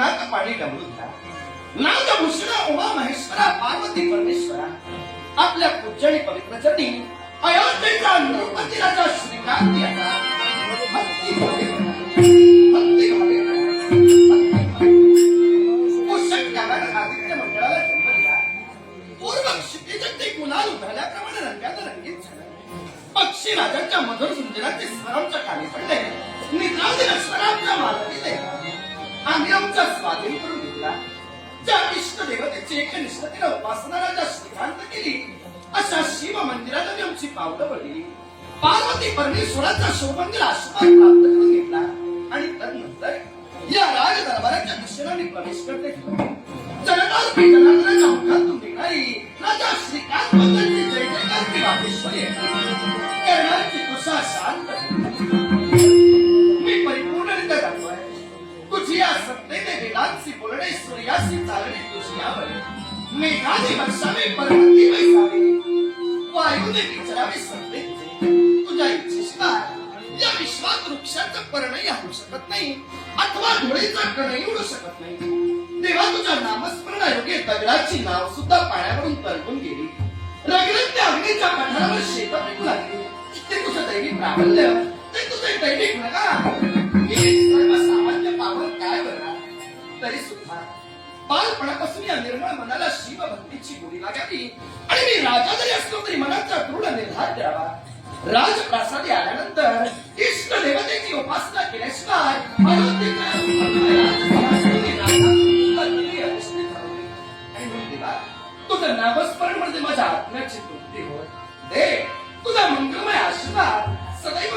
तुझ वीर शंभो मज कोण ಉಮಾ ಮಹೇಶ್ವರ ಪಾರ್ವತಿ ಪರಮೇಶ್ವರ आपल्या पवित्र चरणी अयोध्येचा श्रीकांत याचा भक्ती भक्ती आदित्य मंडळाला जन्म दिला. पूर्व कुणाल रंगात रंगीत झालं. पक्षी राजाच्या मधुर सुंदराचे स्वरांच्या खाली पडले. निद्रातील स्वरांच्या मालकीत आम्ही आमचा स्वाधीन करून घेतला. ज्या इष्ट देवतेची एकनिष्ठतेने उपासना राजा श्रीकांत केली अशा शिव मंदिरात आम्ही आमची पावलं पडली. पार्वती परमेश्वराचा शोभंगीर आशीर्वाद प्राप्त करून घेतला. आणि तदनंतर या राज दरबाराच्या दिशेने प्रवेश करते जगताल जनार्दनाच्या मुखातून निघणारी राजा श्रीकांत वेदांची बोलणे चालणे तुझी आवड मेघाने वर्षाने पर्वती वैसावे वायूने विचारावे सत्तेचे तुझ्या इच्छेशिवाय या विश्वात वृक्षाचं पर्णही हलू शकत नाही अथवा धुळीचा कणही उडू शकत नाही तेव्हा तुझ्या नामस्मरणायोगे दगडाची नाव सुद्धा पाण्यावरून तरंगून गेली रगडत त्या अग्नीच्या पठारावर शेतात पिकू लागली ते तुझं दैवी प्राबल्य ते तुझे दैविक नका तरी सुद्धा बालपणापासून या निर्मळ मनाला शिव भक्तीची गोडी लागावी. आणि मी राजा जरी असलो तरी मनाचा दृढ निर्धार करावा. राजप्रासादी आल्यानंतर इष्ट देवतेची उपासना केल्याशिवाय तुझं नामस्मरण म्हणजे माझ्या आत्म्याची तृप्ती होत दे तुझा मंगलमय आशीर्वाद सदैव